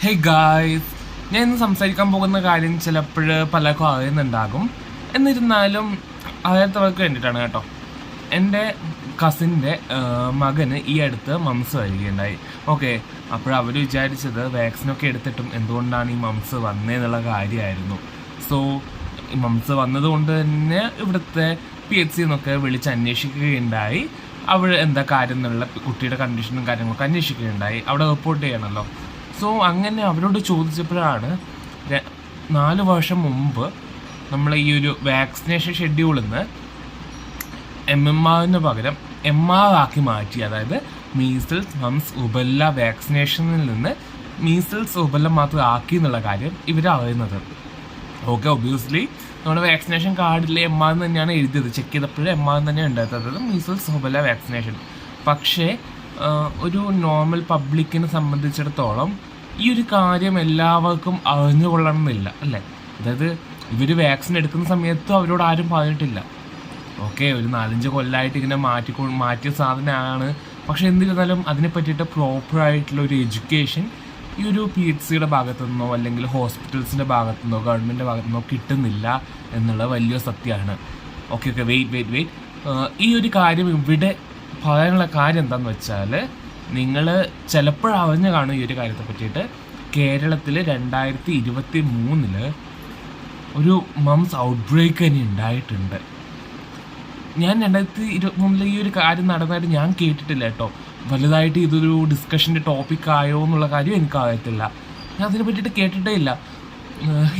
Hey guys ഞാൻ ഇന്ന് സംസാരിക്കാൻ പോകുന്ന കാര്യം ചിലപ്പോൾ പലർക്കും അറിയുന്നുണ്ടാകും എന്നിരുന്നാലും അറിയാത്തവർക്ക് വേണ്ടിയിട്ടാണ് കേട്ടോ. എന്റെ കസിന്റെ മകന് ഈ അടുത്ത് മംസ് വരികയുണ്ടായി. ഓക്കെ അപ്പോൾ അവർ വിചാരിച്ചത് വാക്സിനൊക്കെ എടുത്തിട്ടും എന്തുകൊണ്ടാണ് ഈ മംസ് വന്നതെന്നുള്ള കാര്യമായിരുന്നു. സോ ഈ മംസ് വന്നതുകൊണ്ട് തന്നെ ഇവിടുത്തെ പി എച്ച് സി എന്നൊക്കെ വിളിച്ച് അന്വേഷിക്കുകയുണ്ടായി. അവിടെ എന്താ കാര്യം എന്നുള്ള കുട്ടിയുടെ കണ്ടീഷനും കാര്യങ്ങളൊക്കെ അന്വേഷിക്കുകയുണ്ടായി. അവിടെ റിപ്പോർട്ട് ചെയ്യണമല്ലോ സോ അങ്ങനെ അവരോട് ചോദിച്ചപ്പോഴാണ് നാല് വർഷം മുമ്പ് നമ്മൾ ഈ ഒരു വാക്സിനേഷൻ ഷെഡ്യൂളിൽ നിന്ന് എം എം ആറിന് പകരം എം ആർ ആക്കി മാറ്റി. അതായത് മീസിൽസ് മംസ് ഉബല്ല വാക്സിനേഷനിൽ നിന്ന് മീസിൽസ് ഉബല്ല മാത്രം ആക്കി എന്നുള്ള കാര്യം ഇവർ അറിയുന്നത് ഓക്കെ ഒബ്വിയസ്ലി നമ്മുടെ വാക്സിനേഷൻ കാർഡിൽ എം ആർ തന്നെയാണ് എഴുതിയത്. ചെക്ക് ചെയ്തപ്പോഴും എം ആർ തന്നെയാണ് ഉണ്ടായിരുന്നത് മീസിൽസ് ഉബല്ല വാക്സിനേഷൻ. പക്ഷേ ഒരു നോർമൽ പബ്ലിക്കിനെ സംബന്ധിച്ചിടത്തോളം ഈ ഒരു കാര്യം എല്ലാവർക്കും അറിഞ്ഞുകൊള്ളണം എന്നില്ല അല്ലേ? അതായത് ഇവർ വാക്സിൻ എടുക്കുന്ന സമയത്തും അവരോട് ആരും പറഞ്ഞിട്ടില്ല. ഓക്കെ ഒരു നാലഞ്ച് കൊല്ലമായിട്ട് ഇങ്ങനെ മാറ്റി മാറ്റിയ സാധനമാണ്. പക്ഷെ എന്നിരുന്നാലും അതിനെ പറ്റിയിട്ട് പ്രോപ്പറായിട്ടുള്ള ഒരു എഡ്യൂക്കേഷൻ ഈ ഒരു പി എച്ച് സിയുടെ ഭാഗത്തു നിന്നോ അല്ലെങ്കിൽ ഹോസ്പിറ്റൽസിന്റെ ഭാഗത്തു നിന്നോ ഗവൺമെന്റിന്റെ ഭാഗത്തു നിന്നോ കിട്ടുന്നില്ല എന്നുള്ള വലിയ സത്യമാണ്. Okay okay wait wait wait ഈ ഒരു കാര്യം ഇവിടെ പറയാനുള്ള കാര്യം എന്താണെന്ന് വെച്ചാൽ നിങ്ങൾ ചിലപ്പോൾ അറിഞ്ഞു കാണും ഈ ഒരു കാര്യത്തെ പറ്റിയിട്ട് കേരളത്തിൽ രണ്ടായിരത്തി ഇരുപത്തി മൂന്നിൽ ഒരു മംസ് ഔട്ട് ബ്രേക്ക് തന്നെ ഉണ്ടായിട്ടുണ്ട്. ഞാൻ രണ്ടായിരത്തി ഇരുപത്തി മൂന്നിൽ ഈ ഒരു കാര്യം നടന്നതായിട്ട് ഞാൻ കേട്ടിട്ടില്ല കേട്ടോ. വലുതായിട്ട് ഇതൊരു ഡിസ്കഷന്റെ ടോപ്പിക് ആയോ എന്നുള്ള കാര്യം എനിക്ക് അറിയത്തില്ല. ഞാൻ അതിനെ പറ്റിയിട്ട് കേട്ടിട്ടേ ഇല്ല.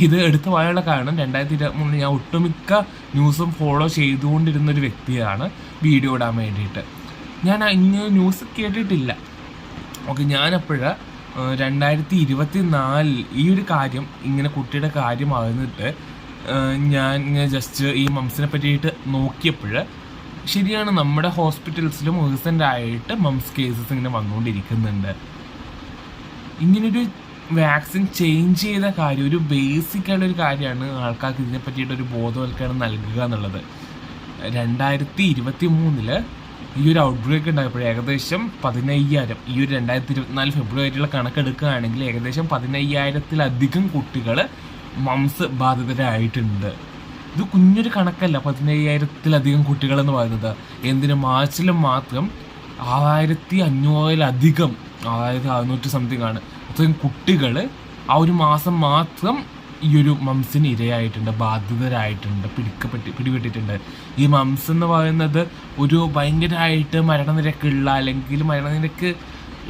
ഇത് എടുത്തു പോയുള്ള കാരണം രണ്ടായിരത്തി ഇരുപത്തി മൂന്നിൽ ഞാൻ ഒട്ടുമിക്ക ന്യൂസും ഫോളോ ചെയ്തുകൊണ്ടിരുന്ന ഒരു വ്യക്തിയാണ്. വീഡിയോ ഇടാൻ വേണ്ടിയിട്ട്. ഞാൻ ഇന്ന് ന്യൂസ് കേട്ടിട്ടില്ല. ഓക്കെ ഞാനപ്പോൾ രണ്ടായിരത്തി ഇരുപത്തി നാലിൽ ഈ ഒരു കാര്യം ഇങ്ങനെ കുട്ടിയുടെ കാര്യം അറിഞ്ഞിട്ട് ഞാൻ ഇങ്ങനെ ജസ്റ്റ് ഈ മംസിനെ പറ്റിയിട്ട് നോക്കിയപ്പോൾ ശരിയാണ് നമ്മുടെ ഹോസ്പിറ്റൽസിലും റീസെന്റ് ആയിട്ട് മംസ് കേസസ് ഇങ്ങനെ വന്നുകൊണ്ടിരിക്കുന്നുണ്ട് ഇങ്ങനൊരു വാക്സിൻ ചേഞ്ച് ചെയ്ത കാര്യം ഒരു ബേസിക് ആയിട്ടുള്ള ഒരു കാര്യമാണ് ആൾക്കാർക്ക് ഇതിനെ പറ്റിയിട്ടൊരു ബോധവൽക്കരണം നൽകുക എന്നുള്ളത്. രണ്ടായിരത്തി ഇരുപത്തി മൂന്നിൽ ഈ ഒരു ഔട്ട്ബ്രേക്ക് ഉണ്ടായപ്പോൾ ഏകദേശം പതിനയ്യായിരം ഈ ഒരു രണ്ടായിരത്തി ഇരുപത്തിനാല് ഫെബ്രുവരിയിലെ കണക്കെടുക്കുകയാണെങ്കിൽ ഏകദേശം പതിനയ്യായിരത്തിലധികം കുട്ടികൾ മംസ് ബാധിതരായിട്ടുണ്ട്. ഇത് കുഞ്ഞൊരു കണക്കല്ല പതിനയ്യായിരത്തിലധികം കുട്ടികളെന്ന് പറയുന്നത്. എന്തിന്? മാർച്ചിലും മാത്രം ആറായിരത്തി അഞ്ഞൂറിലധികം ആറായിരത്തി അറുന്നൂറ്റി സംതിങ് ആണ്. അത്രയും കുട്ടികൾ ആ ഒരു മാസം മാത്രം ഈ ഒരു മംസിന് ഇരയായിട്ടുണ്ട് ബാധിതരായിട്ടുണ്ട് പിടിക്കപ്പെട്ടി പിടിപെട്ടിട്ടുണ്ട്. ഈ മംസ് എന്ന് പറയുന്നത് ഒരു ഭയങ്കരമായിട്ട് മരണനിരക്കുള്ള അല്ലെങ്കിൽ മരണനിരക്ക്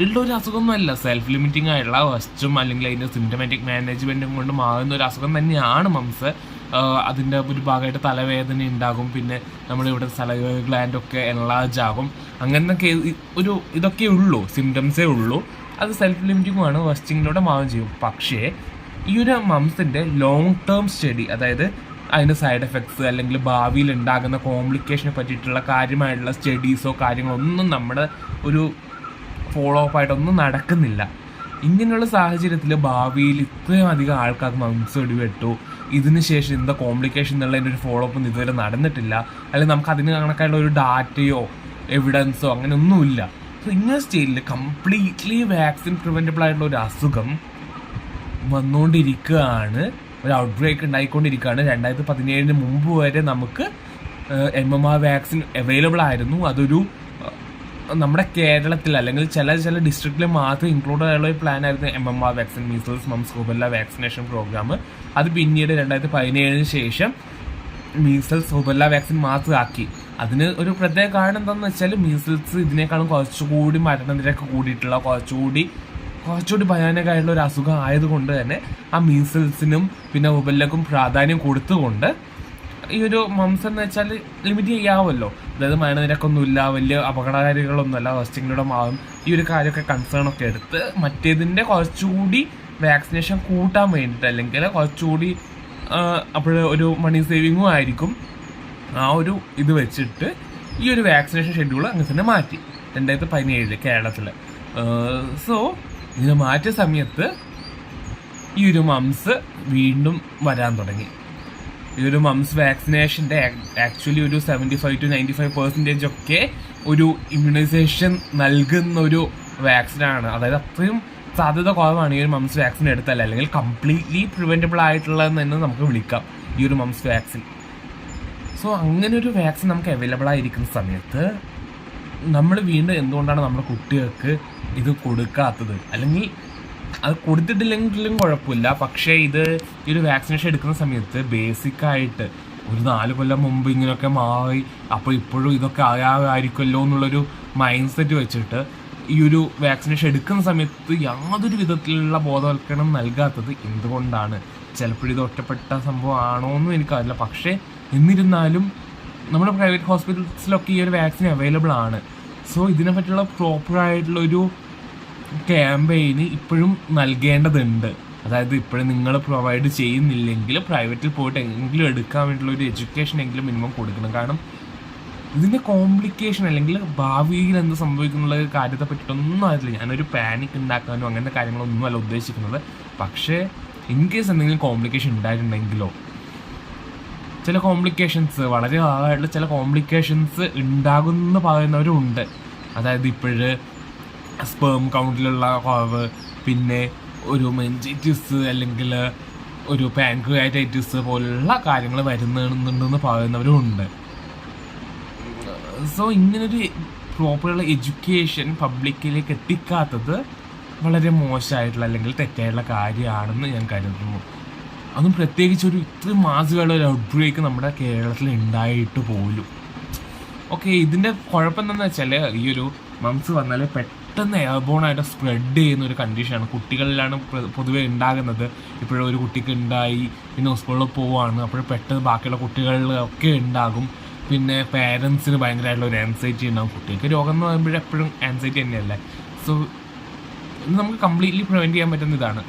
ഉള്ള ഒരു അസുഖമൊന്നുമല്ല. സെൽഫ് ലിമിറ്റിംഗ് ആയിട്ടുള്ള വസ്റ്റും അല്ലെങ്കിൽ അതിന്റെ സിംറ്റമാറ്റിക് മാനേജ്മെന്റും കൊണ്ട് മാറുന്ന ഒരു അസുഖം തന്നെയാണ് മംസ്. അതിന്റെ ഒരു ഭാഗമായിട്ട് തലവേദന ഉണ്ടാകും പിന്നെ നമ്മുടെ ഇവിടെ ഗ്ലാൻഡൊക്കെ എൻലാർജ് ആകും. അങ്ങനത്തെ ഒരു ഇതൊക്കെ ഉള്ളൂ സിംറ്റംസേ ഉള്ളൂ. അത് സെൽഫ് ലിമിറ്റിംഗുമാണ് വസ്റ്റിങ്ങിലൂടെ മാറുകയും ചെയ്യും. പക്ഷേ ഈ ഒരു മംസിന്റെ ലോങ് ടേം സ്റ്റഡി അതായത് അതിന്റെ സൈഡ് എഫക്ട്സ് അല്ലെങ്കിൽ ഭാവിയിൽ ഉണ്ടാകുന്ന കോംപ്ലിക്കേഷനെ പറ്റിയിട്ടുള്ള കാര്യമായിട്ടുള്ള സ്റ്റഡീസോ കാര്യങ്ങളോ ഒന്നും നമ്മുടെ ഒരു ഫോളോ അപ്പ് ആയിട്ടൊന്നും നടക്കുന്നില്ല. ഇങ്ങനെയുള്ള സാഹചര്യത്തിൽ ഭാവിയിൽ ഇത്രയും അധികം ആൾക്കാർക്ക് മംസ് വെടിവെട്ടു. ഇതിന് ശേഷം എന്താ കോംപ്ലിക്കേഷൻ എന്നുള്ള എന്നുള്ളതിന്റെ ഒരു ഫോളോ അപ്പ് ഇതുവരെ നടന്നിട്ടില്ല. അല്ലെങ്കിൽ നമുക്ക് അതിന് കണക്കായിട്ടുള്ള ഒരു ഡാറ്റയോ എവിഡൻസോ അങ്ങനെ ഒന്നുമില്ല സോ ഇങ്ങനെ സ്റ്റേജിൽ കംപ്ലീറ്റ്ലി വാക്സിൻ പ്രിവെന്റബിൾ ആയിട്ടുള്ള ഒരു അസുഖം വന്നുകൊണ്ടിരിക്കുകയാണ്. ഒരു ഔട്ട് ബ്രേക്ക് ഉണ്ടായിക്കൊണ്ടിരിക്കുകയാണ്. രണ്ടായിരത്തി പതിനേഴിന് മുമ്പ് വരെ നമുക്ക് M M R vaccine available ആയിരുന്നു. അതൊരു നമ്മുടെ കേരളത്തിൽ അല്ലെങ്കിൽ ചില ചില ഡിസ്ട്രിക്റ്റിൽ മാത്രം ഇൻക്ലൂഡ് ആയുള്ള ഒരു പ്ലാൻ ആയിരുന്നു M M R vaccine measles mumps rubella vaccination programme അത് പിന്നീട് രണ്ടായിരത്തി പതിനേഴിന് ശേഷം മീസൽസ് റുബല്ല വാക്സിൻ മാത്രമാക്കി അതിന് ഒരു പ്രത്യേക കാരണം എന്താണെന്ന് വെച്ചാൽ മീസൽസ് ഇതിനേക്കാളും കുറച്ചുകൂടി മരണനിരക്ക് കൂടിയിട്ടുള്ള കുറച്ചുകൂടി കുറച്ചുകൂടി ഭയാനകമായിട്ടുള്ള ഒരു അസുഖം ആയതുകൊണ്ട് തന്നെ ആ മീസിൽസിനും പിന്നെ റുബല്ലക്കും പ്രാധാന്യം കൊടുത്തുകൊണ്ട് ഈ ഒരു മംസ് എന്ന് വെച്ചാൽ ലിമിറ്റ് ചെയ്യാമല്ലോ അതായത് മരണനിരക്കൊന്നുമില്ല വലിയ അപകടകാരികളൊന്നുമല്ല റെസ്റ്റിങ്ങിലൂടെ മാറും ഈ ഒരു കാര്യമൊക്കെ കൺസേൺ ഒക്കെ എടുത്ത് മറ്റേതിന്റെ കുറച്ചുകൂടി വാക്സിനേഷൻ കൂട്ടാൻ വേണ്ടിയിട്ട് അല്ലെങ്കിൽ കുറച്ചുകൂടി അപ്പോൾ ഒരു മണി സേവിങ്ങും ആയിരിക്കും ആ ഒരു ഇത് വെച്ചിട്ട് ഈ ഒരു വാക്സിനേഷൻ ഷെഡ്യൂൾ അങ്ങനെ തന്നെ മാറ്റി. രണ്ടായിരത്തി പതിനേഴിൽ കേരളത്തിൽ സോ ഇത് മാറ്റിയ സമയത്ത് ഈ ഒരു മംസ് വീണ്ടും വരാൻ തുടങ്ങി. ഈ ഒരു മംസ് വാക്സിനേഷന്റെ ആക്ച്വലി ഒരു seventy five to ninety five percentage ഒക്കെ ഒരു ഇമ്മ്യൂണൈസേഷൻ നൽകുന്ന ഒരു വാക്സിനാണ് അതായത് അത്രയും സാധ്യത കുറവാണ് ഈ ഒരു മംസ് വാക്സിൻ എടുത്താൽ അല്ലെങ്കിൽ കംപ്ലീറ്റ്ലി പ്രിവെന്റബിൾ ആയിട്ടുള്ളതെന്ന് തന്നെ നമുക്ക് വിളിക്കാം ഈ ഒരു മംസ് വാക്സിൻ സോ അങ്ങനെ ഒരു വാക്സിൻ നമുക്ക് അവൈലബിൾ ആയിരിക്കുന്ന സമയത്ത് നമ്മൾ വീണ്ടും എന്തുകൊണ്ടാണ് നമ്മുടെ കുട്ടികൾക്ക് ഇത് കൊടുക്കാത്തത്? അല്ലെങ്കിൽ അത് കൊടുത്തിട്ടില്ലെങ്കിലും കുഴപ്പമില്ല. പക്ഷേ ഇത് ഈ ഒരു വാക്സിനേഷൻ എടുക്കുന്ന സമയത്ത് ബേസിക് ആയിട്ട് ഒരു നാല് കൊല്ലം മുമ്പ് ഇങ്ങനെയൊക്കെ മാറി അപ്പോൾ ഇപ്പോഴും ഇതൊക്കെ ആയിരിക്കുമല്ലോ എന്നുള്ളൊരു മൈൻഡ് സെറ്റ് വെച്ചിട്ട് ഈ ഒരു വാക്സിനേഷൻ എടുക്കുന്ന സമയത്ത് യാതൊരു വിധത്തിലുള്ള ബോധവൽക്കരണം നൽകാത്തത് എന്തുകൊണ്ടാണ്? ചിലപ്പോഴിത് ഒറ്റപ്പെട്ട സംഭവമാണോ എന്നും എനിക്കറിയില്ല. പക്ഷേ എന്നിരുന്നാലും നമ്മുടെ പ്രൈവറ്റ് ഹോസ്പിറ്റൽസിലൊക്കെ ഈ ഒരു വാക്സിൻ അവൈലബിൾ ആണ്. സോ ഇതിനെ പറ്റിയുള്ള പ്രോപ്പറായിട്ടുള്ളൊരു ക്യാമ്പയിന് ഇപ്പോഴും നൽകേണ്ടതുണ്ട്. അതായത് ഇപ്പോഴും നിങ്ങൾ പ്രൊവൈഡ് ചെയ്യുന്നില്ലെങ്കിൽ പ്രൈവറ്റിൽ പോയിട്ട് എങ്കിലും എടുക്കാൻ വേണ്ടിയുള്ള ഒരു എഡ്യൂക്കേഷൻ എങ്കിലും മിനിമം കൊടുക്കണം. കാരണം ഇതിന്റെ കോംപ്ലിക്കേഷൻ അല്ലെങ്കിൽ ഭാവിയിൽ എന്ത് സംഭവിക്കുന്നുള്ള കാര്യത്തെ പറ്റിയിട്ടൊന്നും അറിയില്ല ഞാനൊരു പാനിക് ഉണ്ടാക്കാനോ അങ്ങനത്തെ കാര്യങ്ങളൊന്നും അല്ല ഉദ്ദേശിക്കുന്നത്. പക്ഷേ ഇൻ കേസ് എന്തെങ്കിലും കോംപ്ലിക്കേഷൻ ഉണ്ടായിട്ടുണ്ടെങ്കിലോ ചില കോംപ്ലിക്കേഷൻസ് വളരെ ഭാഗമായിട്ടുള്ള ചില കോംപ്ലിക്കേഷൻസ് ഉണ്ടാകുമെന്ന് പറയുന്നവരും ഉണ്ട് അതായത് ഇപ്പോഴ് സ്പേം കൗണ്ടിലുള്ള കുറവ് പിന്നെ ഒരു മെഞ്ചൈറ്റിസ് അല്ലെങ്കിൽ ഒരു പാൻക്രിയാറ്റൈറ്റിസ് പോലുള്ള കാര്യങ്ങൾ വരുന്നുണ്ടെന്ന് പറയുന്നവരും ഉണ്ട് സോ ഇങ്ങനൊരു പ്രോപ്പറുള്ള എഡ്യൂക്കേഷൻ പബ്ലിക്കിലേക്ക് എത്തിക്കാത്തത് വളരെ മോശമായിട്ടുള്ള അല്ലെങ്കിൽ തെറ്റായിട്ടുള്ള കാര്യമാണെന്ന് ഞാൻ കരുതുന്നു. അതും പ്രത്യേകിച്ച് ഒരു ഇത്രയും മാസമുള്ള ഒരു ഔട്ട്ബ്രേക്ക് നമ്മുടെ കേരളത്തിൽ ഉണ്ടായിട്ട് പോലും. ഓക്കെ ഇതിന്റെ കുഴപ്പം എന്താണെന്ന് വെച്ചാൽ ഈ ഒരു മംസ് വന്നാൽ പെട്ടെന്ന് എയർബോണായിട്ട് സ്പ്രെഡ് ചെയ്യുന്ന ഒരു കണ്ടീഷനാണ് കുട്ടികളിലാണ് പൊതുവേ ഉണ്ടാകുന്നത് ഇപ്പോഴും ഒരു കുട്ടിക്ക് ഉണ്ടായി പിന്നെ സ്കൂളിൽ പോവുകയാണ് അപ്പോൾ പെട്ടെന്ന് ബാക്കിയുള്ള കുട്ടികളിലൊക്കെ ഉണ്ടാകും പിന്നെ പേരൻസിന് ഭയങ്കരമായിട്ടുള്ള ഒരു ആൻസൈറ്റി ഉണ്ടാകും കുട്ടികൾക്ക് രോഗം എന്ന് പറയുമ്പോഴെപ്പോഴും ആൻസൈറ്റി തന്നെയല്ലേ? സോ നമുക്ക് കംപ്ലീറ്റ്ലി പ്രിവെന്റ് ചെയ്യാൻ പറ്റുന്ന ഇതാണ്.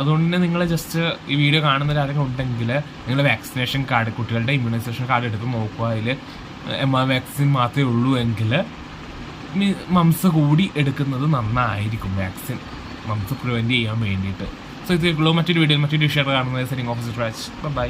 അതുകൊണ്ട് തന്നെ നിങ്ങൾ ജസ്റ്റ് ഈ വീഡിയോ കാണുന്നവർ ആരെങ്കിലും ഉണ്ടെങ്കിൽ നിങ്ങൾ വാക്സിനേഷൻ കാർഡ് കുട്ടികളുടെ ഇമ്മ്യൂണൈസേഷൻ കാർഡ് എടുത്ത് നോക്കുക. അതിൽ എം ആർ വാക്സിൻ മാത്രമേ ഉള്ളൂ എങ്കിൽ മംസ് കൂടി എടുക്കുന്നത് നന്നായിരിക്കും വാക്സിൻ മംസ് പ്രിവെന്റ് ചെയ്യാൻ വേണ്ടിയിട്ട്. സോ ഇത്രയൊക്കെയുള്ളൂ മറ്റൊരു വീഡിയോയിൽ മറ്റൊരു വിഷയം കാണുന്നത് സെറ്റിംഗ് ഓഫീസർ ബൈ